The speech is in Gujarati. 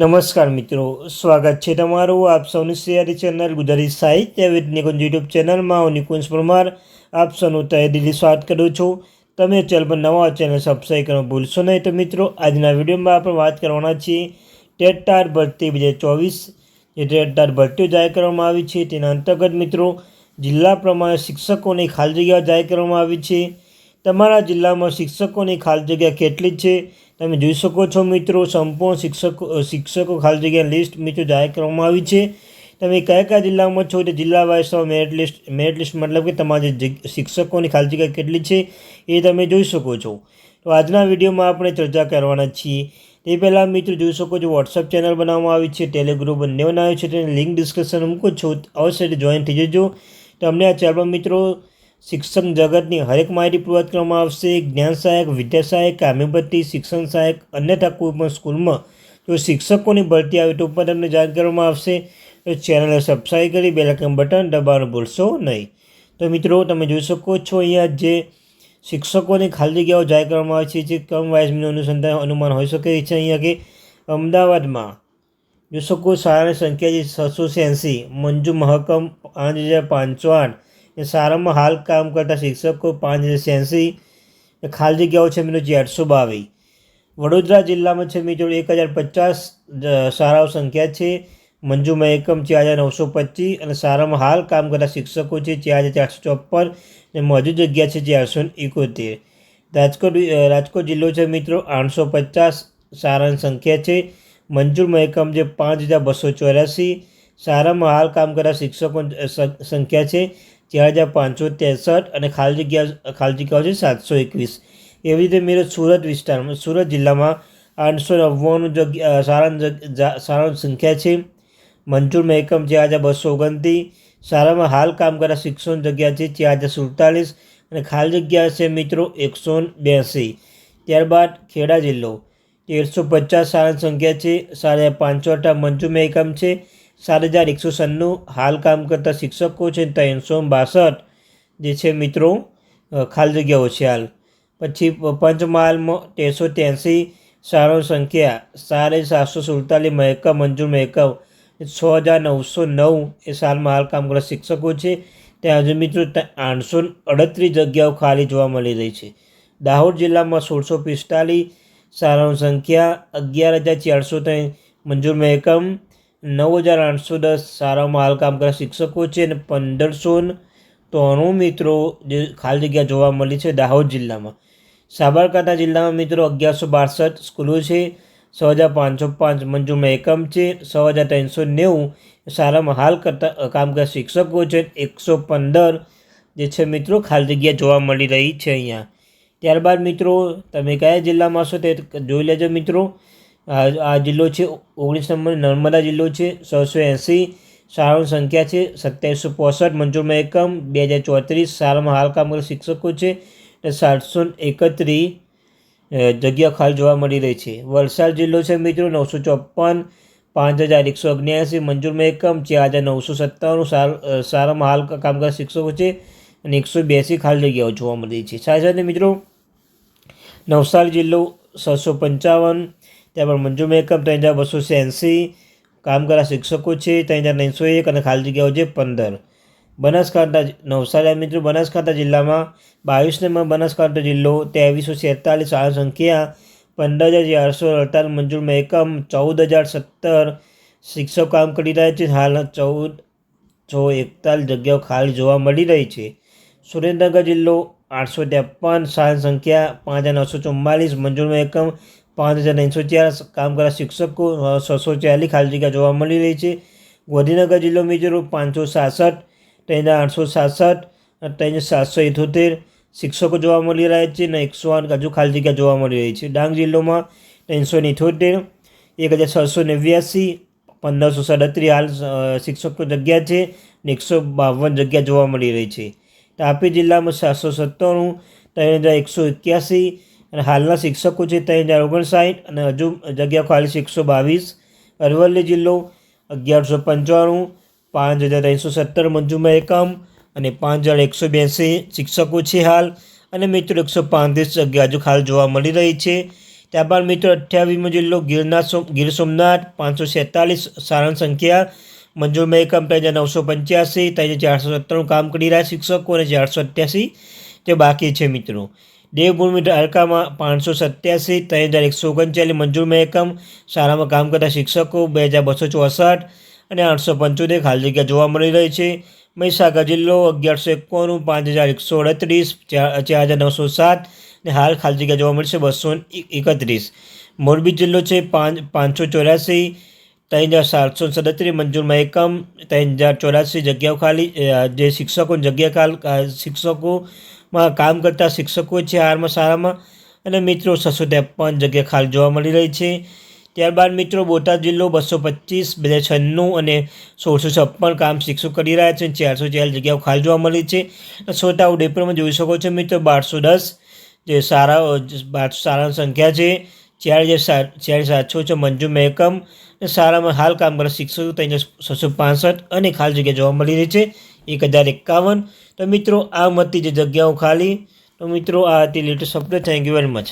નમસ્કાર મિત્રો, સ્વાગત છે તમારું આપ સૌની સિયારી ચેનલ ગુજરાતી સાહિત્ય વિદ નિકુંજ યુટ્યુબ ચેનલમાં. હું નિકુંજ પરમાર, આપ સૌનું તહે દિલ્હી સ્વાગત કરું છું. તમે ચેનલ પર નવા ચેનલ સબસ્ક્રાઈબ કરવાનું ભૂલશો નહીં. તો મિત્રો, આજના વિડીયોમાં આપણે વાત કરવાના છીએ ટેટ ટાર ભરતી બે હજાર ચોવીસ, જે ટેટ ટાર ભરતીઓ જાહેર કરવામાં આવી છે. તેના અંતર્ગત મિત્રો, જિલ્લા પ્રમાણે શિક્ષકોની ખાલી જગ્યાઓ જાહેર કરવામાં આવી છે. તમારા જિલ્લામાં શિક્ષકોની ખાલી જગ્યા કેટલી છે? તમે જોઈ શકો છો મિત્રો, સંપૂર્ણ શિક્ષકો શિક્ષકો ખાલી જગ્યા લિસ્ટ મિત્રો જાહેર કરવામાં આવી છે. તમે કયા કયા જિલ્લામાં છો તે જિલ્લા wise merit list merit list મતલબ કે તમારી શિક્ષકોની ખાલી જગ્યા કેટલી છે એ તમે જોઈ શકો છો. તો આજના વિડીયોમાં આપણે ચર્ચા કરવાના છીએ. તે પહેલાં મિત્રો જોઈ શકો છો વોટ્સઅપ ચેનલ બનાવવામાં આવી છે, ટેલિગ્રુપ બંને બનાવ્યું છે, તેની લિંક ડિસ્ક્રિપ્શન મૂકું છું. અવશ્ય જોઈન થઈ જજો. તમને આ ચેનલ મિત્રો શિક્ષણ જગતની હરેક માહિતી પૂરત કરવામાં આવશે. જ્ઞાન સહાયક, વિદ્યા સહાયક કામ્યપતિ શિક્ષણ સહાયક, અન્યથા કોઈપણ સ્કૂલમાં જો શિક્ષકોની ભરતી આવે તો પણ તમને જાણ કરવામાં આવશે. તો ચેનલને સબસ્ક્રાઈબ કરી બેલાકન બટન દબાવવાનું ભૂલશો નહીં. તો મિત્રો, તમે જોઈ શકો છો અહીંયા જે શિક્ષકોની ખાલી જગ્યાઓ જાહેર કરવામાં આવે છે, જે કમ વાઇઝનું અનુસંધાન અનુમાન હોઈ શકે છે અહીંયા કે અમદાવાદમાં જોઈ શકો શાળાની સંખ્યા છે છસો છ્યાસી મંજુ મહકમ પાંચ હજાર પાંચસો આઠ શાળામાં હાલ કામ કરતા શિક્ષકો પાંચ હજાર એંસી ખાલી જગ્યાઓ છે મિત્રો ચારસો બાવીસ. વડોદરા જિલ્લામાં છે મિત્રો એક હજાર પચાસ શાળાઓ સંખ્યા છે. મંજુમાં એકમ ચાર હજાર નવસો પચીસ અને શાળામાં હાલ કામ કરતા શિક્ષકો છે ચાર હજાર ચારસો ચોપન અને મજૂર જગ્યા છે ચારસો એકોતેર. રાજકોટ રાજકોટ જિલ્લો છે મિત્રો આઠસો પચાસ, શાળાની સંખ્યા છે. મંજૂરમાં એકમ જે પાંચ હજાર બસો ચોર્યાસી, શાળામાં હાલ કામ કરતા શિક્ષકો સંખ્યા છે ચાર હજાર પાંચસો ત્રેસઠ અને ખાલી જગ્યા, ખાલી જગ્યાઓ છે સાતસો એકવીસ. એવી રીતે મેરો સુરત વિસ્તારમાં, સુરત જિલ્લામાં આઠસો નવ્વાણું જગ્યા સારા જગ- સંખ્યા છે. મંજૂર મહેકમ ચાર હજાર બસો ઓગણત્રીસ. શાળામાં હાલ કામ કરતા શિક્ષણ જગ્યા છે ચાર હજાર સુડતાલીસ અને ખાલી જગ્યા છે મિત્રો એકસો બ્યાસી. ત્યારબાદ ખેડા જિલ્લો, તેરસો પચાસ શાળાની સંખ્યા છે. સાડા પાંચસો અઠા મંજૂર મહેકમ છે. સાત હજાર એકસો સન્નું હાલ કામ કરતા શિક્ષકો છે ત્રણસો બાસઠ, જે છે મિત્રો ખાલી જગ્યાઓ છે હાલ. પછી પંચમહાલમાં તેરસો ત્યાંસી શાળાની સંખ્યા સાડે સાતસો સુડતાલીસ મહેકમ, મંજૂર મહેકમ, છ હજાર નવસો નવ એ સાલમાં હાલ કામ કરતા શિક્ષકો છે. ત્યાં હજુ મિત્રો આઠસો અડત્રીસ જગ્યાઓ ખાલી જોવા મળી રહી છે. દાહોદ જિલ્લામાં સોળસો પિસ્તાલીસ શાળાની સંખ્યા, અગિયાર હજાર ચારસો ત્રણ, મંજૂર એકમ નવ હજાર આઠસો દસ સારામાં હાલ કામ કરતા શિક્ષકો છે અને પંદરસો ત્રણું મિત્રો જે ખાલી જગ્યા જોવા મળી છે દાહોદ જિલ્લામાં. સાબરકાંઠા જિલ્લામાં મિત્રો અગિયારસો બાસઠ સ્કૂલો છે, છ હજાર પાંચસો પાંચ મંજૂરમાં એકમ છે, છ હજાર ત્રણસો નેવું શાળામાં હાલ કરતા કામ કરતા શિક્ષકો છે, એકસો પંદર જે છે મિત્રો ખાલી જગ્યા જોવા મળી રહી છે અહીંયા. ત્યારબાદ મિત્રો તમે કયા જિલ્લામાં છો તે જોઈ લેજો મિત્રો. આ જિલ્લો છે ઓગણીસ નંબર, નર્મદા જિલ્લો છે, છસો એંસી. શાળાઓની સંખ્યા છે સત્યાવીસો પોસઠ, મંજૂરમાં એકમ, બે હજાર ચોત્રીસ. શાળામાં હાલ કામ કરતા શિક્ષકો છે અને સાતસો એકત્રીસ જગ્યા ખાલી જોવા મળી રહી છે. વલસાડ જિલ્લો છે મિત્રો નવસો ચોપન પાંચ હજાર એકસો અગ્યાસી, મંજૂરમાં એકમ, ચાર હજાર નવસો સત્તાણું. સારામાં હાલ કામ કરતા શિક્ષકો છે અને એકસો બ્યાસી ખાલી જગ્યાઓ જોવા મળી છે. સાથે સાથે મિત્રો નવસારી જિલ્લો છસો પંચાવન ત્યારબાદ મંજૂરમાં એકમ ત્રણ હજાર બસો એંસી કામ કરતા શિક્ષકો છે ત્રણ હજાર ત્રણસો એક અને ખાલી જગ્યાઓ છે પંદર. બનાસકાંઠા નવસારી મિત્રો, બનાસકાંઠા જિલ્લામાં બાવીસ નંબર બનાસકાંઠા જિલ્લો, ત્રેવીસો છેતાલીસ આ સંખ્યા, પંદર હજાર ચારસો અડતાલીસ મંજૂરમાં એકમ ચૌદ હજાર સત્તર શિક્ષકો કામ કરી રહ્યા છે, હાલ ચૌદ સો એકતાલીસ જગ્યાઓ ખાલી જોવા મળી રહી છે. સુરેન્દ્રનગર જિલ્લો આઠસો ત્રેપન શાળા સંખ્યા પાંચ હજાર નવસો ચુમ્માલીસ મંજૂર એકમ પાંચ હજાર ત્રણસો ચાર કામ કરતા શિક્ષકો છસો ચાલીસ ખાલી જગ્યા જોવા મળી રહી છે. ગાંધીનગર જિલ્લો મેજરો પાંચસો સાસઠ હજાર આઠસો સાસઠ, ત્રણ સાતસો ઇઠોતેર શિક્ષકો જોવા મળી રહ્યા છે અને એકસો આઠ હજુ ખાલી જગ્યા જોવા મળી રહી છે. ડાંગ જિલ્લોમાં ત્રણસો ઇઠોતેર એક હજાર છસો નેવ્યાસી, પંદરસો સાડત્રીસ હાલ શિક્ષકો જગ્યા છે અને એકસો બાવન જગ્યા જોવા મળી રહી છે. તાપી જિલ્લામાં સાતસો સત્તાણું, ત્રણ હજાર એકસો એક્યાસી અને હાલના શિક્ષકો છે ત્રણ હજાર ઓગણસાઠ અને હજુ જગ્યા ખાલી છે એકસો બાવીસ. અરવલ્લી જિલ્લો અગિયારસો પંચાણું, પાંચ હજાર ત્રણસો સત્તર મંજૂરમાં એકમ અને પાંચ હજાર એકસો બ્યાસી શિક્ષકો છે હાલ. અને મિત્રો એકસો પાંત્રીસ જગ્યા હજુ હાલ જોવા મળી રહી છે. ત્યારબાદ મિત્રો અઠ્યાવીસમો જિલ્લો ગિરનાર ગીર સોમનાથ પાંચસો સેતાલીસ સારણ સંખ્યા મંજૂર મહેકમ ત્રણ હજાર નવસો પંચ્યાસી, ત્રણ હજાર ચારસો સત્તાણું કામ કરી રહ્યા શિક્ષકો અને ચારસો અઠ્યાસી જે બાકી છે મિત્રો. દેવભૂમિ દ્વારકામાં પાંચસો સત્યાસી ત્રણ હજાર એકસો ઓગણચાલીસ મંજૂર મહેકમ શાળામાં કામ કરતા શિક્ષકો બે હજાર બસો ચોસઠ અને આઠસો પંચોતેર ખાલી જગ્યા જોવા મળી રહી છે. મહીસાગર જિલ્લો અગિયારસો એકોણું પાંચ હજાર એકસો અડત્રીસ ચાર ચાર હજાર નવસો સાત ને હાલ ખાલી જગ્યા જોવા મળશે બસો એકત્રીસ. મોરબી જિલ્લો છે પાંચ પાંચસો ચોર્યાસી ત્રણ હજાર સાતસો સડત્રીસ મંજૂર મહેકમ ત્રણ હજાર ચોરાસી જગ્યાઓ ખાલી જે શિક્ષકો જગ્યા ખાલ અ, શિક્ષકોમાં કામ કરતા શિક્ષકો છે હાલમાં સારામાં અને મિત્રો છસો ત્રેપન જગ્યા ખાલી જોવા મળી રહી છે. ત્યારબાદ મિત્રો બોટાદ જિલ્લો બસો પચીસ, બે છન્નું અને સોળસો છપ્પન કામ શિક્ષકો કરી રહ્યા છે ચારસો ચાર જગ્યાઓ ખાલી જોવા મળી છે. છોટા ઉદેપુરમાં જોઈ શકો છો મિત્રો બારસો દસ જે સારા બારસો સારાની સંખ્યા છે. ચાર હજાર સાત ચાર સાતસો છે મંજુ મહેકમ. અને સારામાં હાલ કામ કરતા શિક્ષકો ત્રણ છસો પાસઠ અને ખાલી જગ્યા જોવા મળી રહી છે. એક હજાર એકાવન. તો મિત્રો, આ મતી જે જગ્યાઓ ખાલી, તો મિત્રો, આ હતી latest update thank you very much